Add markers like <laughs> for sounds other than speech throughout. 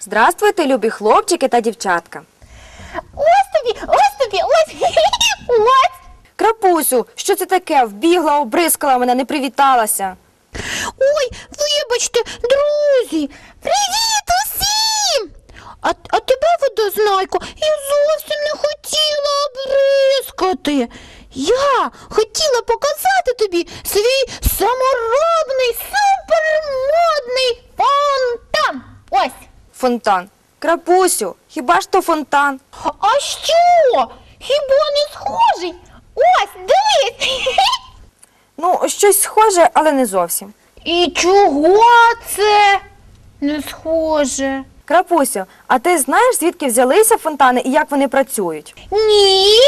Здравствуйте, любі хлопчики та дівчатка. Ось тобі, ось тобі, ось. Ось. Крапусю, що це таке? Вбігла, обрискала мене, не привіталася. Ой, вибачте, друзі. Привіт усім! А, а тебе, водознайко, я зовсім не хотіла обрискати. Я хотіла показати тобі свій саморобний супермодний фонтан. Ось. Фонтан. Крапусю, хіба ж то фонтан? А що? Хіба не схожий? Ось, дивись. <laughs> Ну, щось схоже, але не зовсім. І чого це не схоже? Крапусю, а ти знаєш, звідки взялися фонтани і як вони працюють? Ні.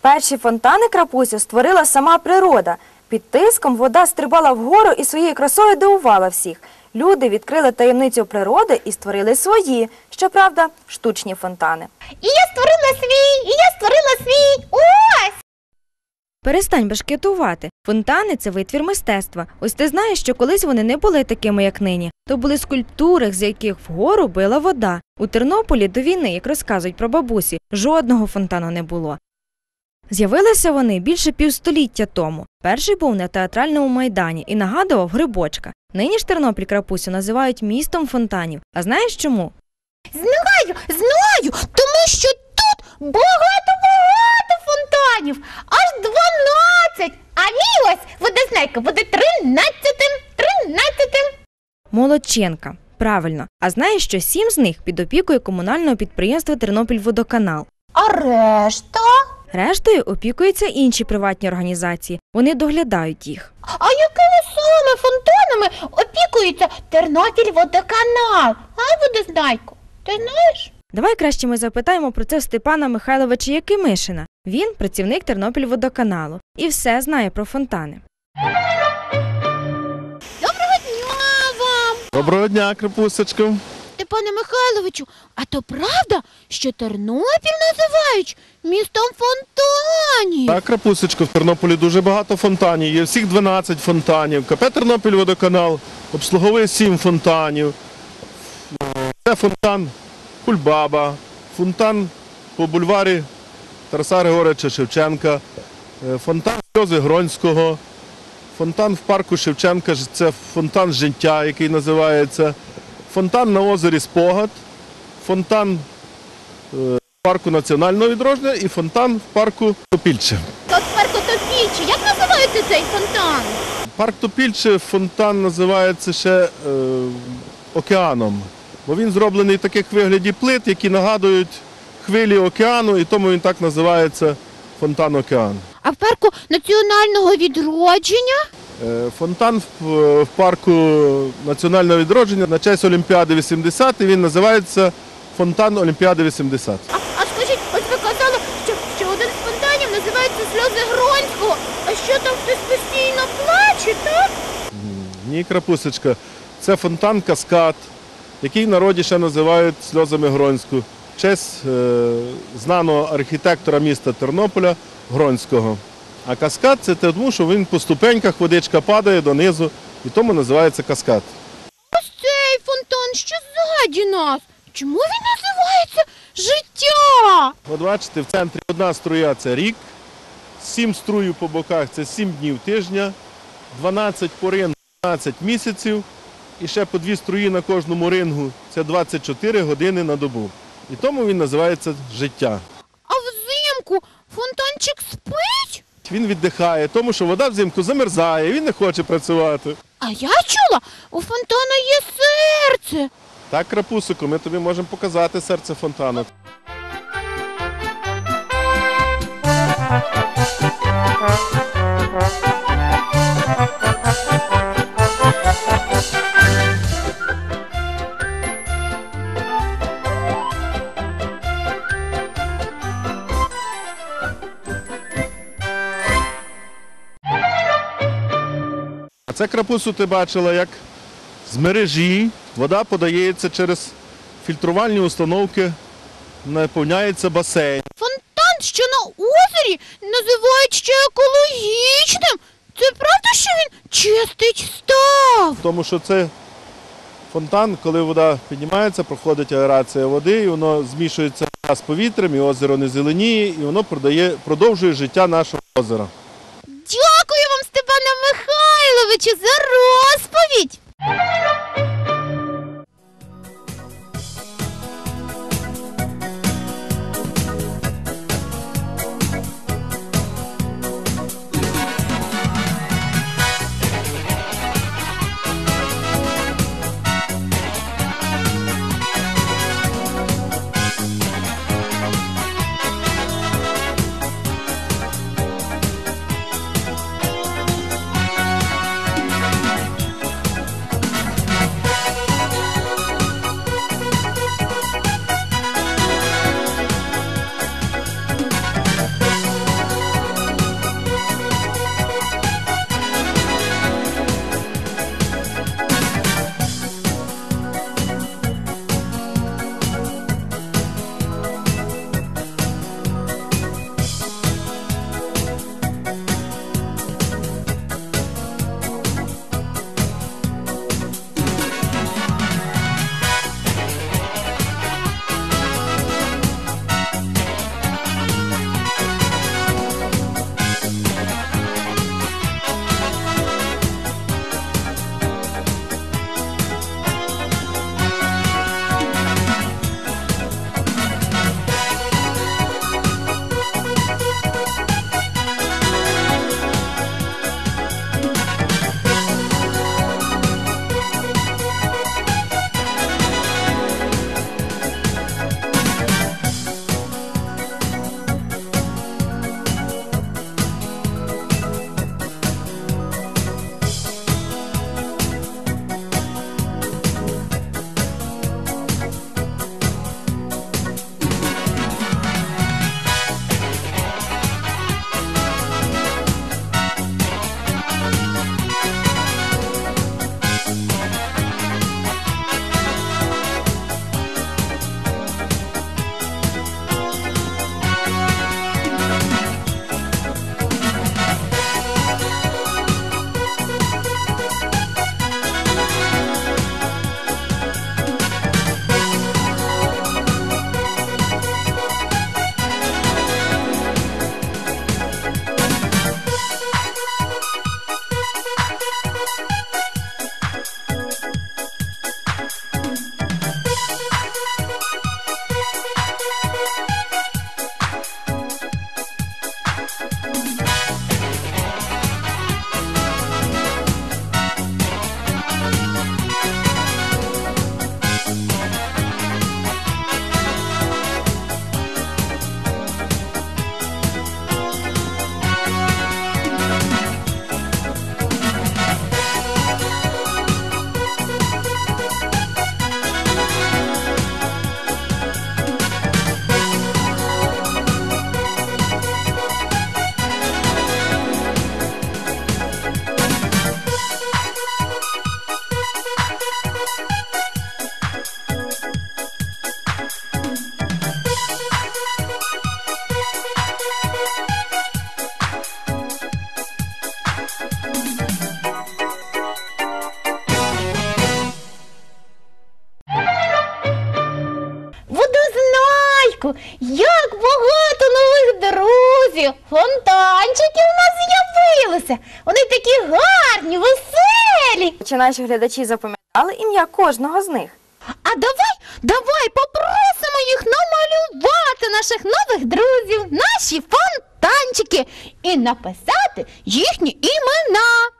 Перші фонтани крапусю створила сама природа. Під тиском вода стрибала вгору і своєю красою дивувала всіх. Люди відкрили таємницю природи і створили свої, щоправда, штучні фонтани. І я створила свій, і я створила свій. Ось. Перестань башкетувати. Фонтани це витвір мистецтва. Ось ти знаєш, що колись вони не були такими, як нині. То були скульптури, з яких вгору била вода. У Тернополі до війни, як розказують про бабусі, жодного фонтану не було. З'явилися вони більше півстоліття тому. Перший був на театральному майдані і нагадував грибочка. Нині ж Тернопіль крапусю називають містом фонтанів. А знаєш чому? Знаю, знаю, тому що тут багато-багато фонтанів. Аж 12. А мій ось водознайка буде 13-тим, 13-тим. Молодченка. Правильно. А знаєш, що сім з них під опікою комунального підприємства Тернопільводоканал. А решта? Рештою опікуються інші приватні організації. Вони доглядають їх. А якими саме фонтанами опікується Тернопіль водоканал? А, водознайко, ти знаєш? Давай краще ми запитаємо про це Степана Михайловича Якимишина. Він працівник Тернопільводоканалу і все знає про фонтани. Доброго дня вам, Доброго дня, крапусечко. Степане Михайловичу. А то правда, що Тернопіль називають містом фонтанів? Так, крапусечко, в Тернополі дуже багато фонтанів. Є всіх 12 фонтанів. КП Тернопіль водоканал обслуговує 7 фонтанів. Це фонтан Кульбаба, фонтан по бульварі Тараса Григоровича Шевченка, е, фонтан Сльози Гронського, фонтан в парку Шевченка, це фонтан життя, який називається, фонтан на озері Спогад, фонтан е, в парку національного відродження і фонтан в парку Топільче. От Перкотопічі, як називається цей фонтан? Парк Топільче фонтан називається ще е, океаном, бо він зроблений в таких вигляді плит, які нагадують хвилі океану, і тому він так називається фонтан океан. А в парку національного відродження? Е, Фонтан в, в парку національного відродження на честь Олімпіади 80 і він називається Фонтан Олімпіади 80. А, а скажіть, ось ви казали, що, що один з фонтанів називається сльози Гронського. А що там хтось постійно плаче, так? Ні, крапусечка. Це фонтан Каскад, який в народі ще називають сльозами Гронську. Честь е, знаного архітектора міста Тернополя Гронського. А каскад це тому, що він по ступеньках водичка падає донизу, і тому називається каскад. Ось цей фонтан, що ззаді нас. Чому він називається життя? От бачите, в центрі одна струя це рік, сім струїв по боках це сім днів тижня, 12 по рингу 12 місяців, і ще по дві струї на кожному рингу це 24 години на добу. І тому він називається життя. А взимку фонтанчик спить? Він віддихає, тому що вода взимку замерзає, він не хоче працювати. А я чула, у фонтана є серце. Так, крапусику, ми тобі можемо показати серце фонтану. А це крапусу ти бачила, як з мережі вода подається через фільтрувальні установки, наповняється басейн. Фонтан, що на озері, називають ще екологічним. це правда, що він чистить став? Тому що це фонтан, коли вода піднімається, проходить аерація води, і воно змішується з повітрям, і озеро не зеленіє, і воно продає, продовжує життя нашого озера. Дякую вам, Степане Михайловичу, за розповідь. Водознайку, як багато нових друзів! Фонтанчики у нас з'явилися! Вони такі гарні, веселі! Чи наші глядачі запам'ятали ім'я кожного з них? А давай, давай попросимо їх намалювати наших нових друзів, наші фонтанчики і написати їхні імена.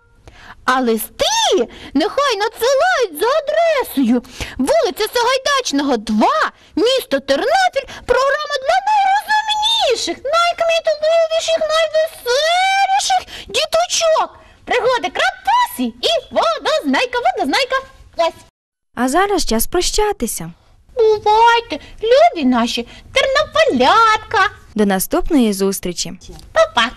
А листи нехай надсилають за адресою вулиця Сагайдачного, 2, місто Тернопіль, програма для найрозумніших, найкмітливіших, найвеселіших діточок. Пригоди крапусі і водознайка, водознайка. Ось. А зараз час прощатися. Бувайте, любі наші тернополятка. До наступної зустрічі! Па-па.